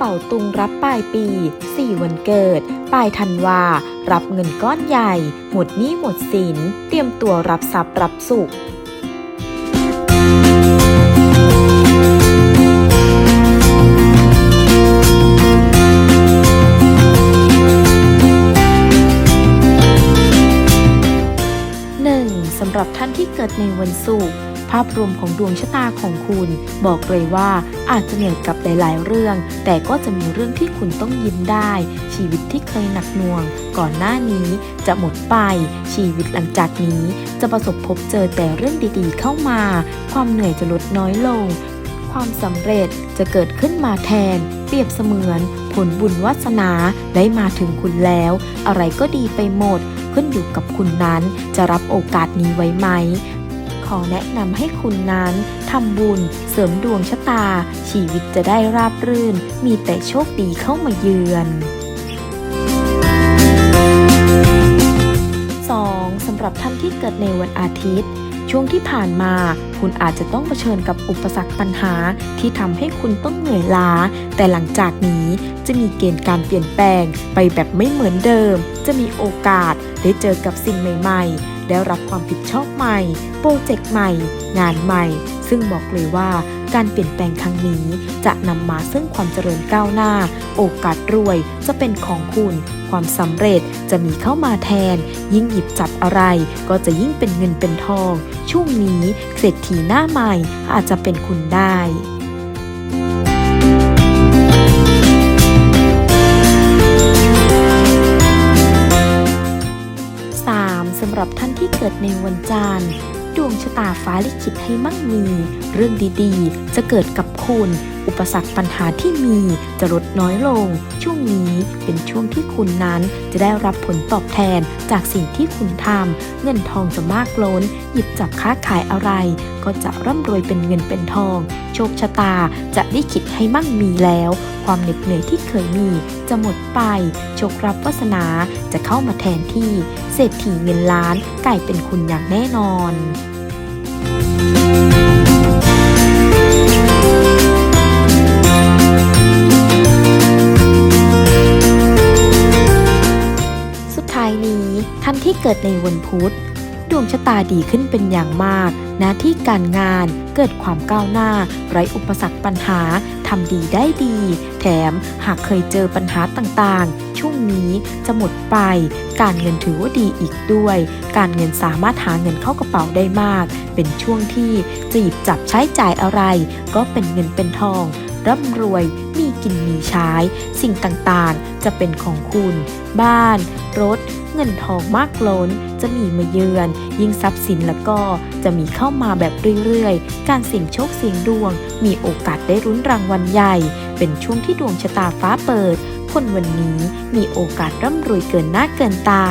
เป่าตุงรับปลายปี 4 วันเกิด ปลายธันวา รับเงินก้อนใหญ่ หมดหนี้หมดสิน เตรียมตัวรับทรัพย์รับสุขสำหรับท่านที่เกิดในวันศุกร์ ภาพรวมของดวงชะตาของคุณ บอกเลยว่าอาจจะเหนื่อยกับหลาย ๆ เรื่อง แต่ก็จะมีเรื่องที่คุณต้องยิ้มได้ ชีวิตที่เคยหนักหน่วง ก่อนหน้านี้จะหมดไป ชีวิตหลังจากนี้ จะประสบพบเจอแต่เรื่องดีๆ เข้ามา ความเหนื่อยจะลดน้อยลง ความสำเร็จจะเกิดขึ้นมาแทน เปรียบเสมือนผลบุญวาสนาได้มาถึงคุณแล้ว อะไรก็ดีไปหมด ขึ้นอยู่กับคุณนั้นจะรับโอกาสนี้ไว้ไหม ขอแนะนำให้คุณนั้นทำบุญเสริมดวงชะตา ชีวิตจะได้ราบรื่น มีแต่โชคดีเข้ามาเยือน 2. สำหรับท่านที่เกิดในวันอาทิตย์ ช่วงที่ผ่านมา คุณอาจจะต้องเผชิญกับอุปสรรคปัญหาที่ทำให้คุณต้องเหนื่อยล้า แต่หลังจากนี้จะมีเกณฑ์การเปลี่ยนแปลงไปแบบไม่เหมือนเดิม จะมีโอกาสได้เจอกับสิ่งใหม่ ๆ ได้รับความผิดชอบใหม่ โปรเจกต์ใหม่ งานใหม่ ซึ่งบอกเลยว่าการเปลี่ยนแปลงครั้งนี้ จะนำมาซึ่งความเจริญก้าวหน้า โอกาสรวยจะเป็นของคุณ ความสำเร็จจะมีเข้ามาแทน ยิ่งหยิบจับอะไร ก็จะยิ่งเป็นเงินเป็นทอง ช่วงนี้เศรษฐีหน้าใหม่อาจจะเป็นคุณได้ สำหรับท่านที่เกิดในวันจันทร์ดวงชะตาฟ้าลิขิตให้มั่งมี เรื่องดีๆ จะเกิดกับคุณ อุปสรรคปัญหาที่มีจะลดน้อยลง ช่วงนี้เป็นช่วงที่คุณนั้นจะได้รับผลตอบแทนจากสิ่งที่คุณทำเงินทองจะมากล้น หยิบจับค้าขายอะไร ก็จะร่ำรวยเป็นเงินเป็นทอง โชคชะตาจะได้คิดให้มั่งมีแล้ว ความเหน็ดเหนื่อยที่เคยมีจะหมดไปโชครับวาสนาจะเข้ามาแทนที่ เศรษฐีเงินล้านกลายเป็นคุณอย่างแน่นอน ที่เกิดในวันพุธ ดวงชะตาดีขึ้นเป็นอย่างมาก หน้าที่การงานเกิดความก้าวหน้า ไร้อุปสรรคปัญหาทำดีได้ดี แถมหากเคยเจอปัญหาต่างๆ ช่วงนี้จะหมดไป การเงินถือว่าดีอีกด้วย การเงินสามารถหาเงินเข้ากระเป๋าได้มาก เป็นช่วงที่จะหยิบจับใช้จ่ายอะไร ก็เป็นเงินเป็นทอง ร่ำรวยมีกินมีใช้ สิ่งต่างๆ จะเป็นของคุณ บ้าน รถ เงินทองมากล้น จะมีมาเยือน ยิ่งทรัพย์สินแล้วก็จะมีเข้ามาแบบเรื่อยๆ การเสี่ยงโชคเสี่ยงดวง มีโอกาสได้รุ้นรางวัลใหญ่ เป็นช่วงที่ดวงชะตาฟ้าเปิด คนวันนี้มีโอกาสร่ำรวยเกินหน้าเกินตา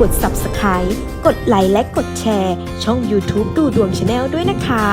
กด subscribe กดไลค์และกดแชร์ ช่อง YouTube ดูดวงชาแนลด้วยนะคะ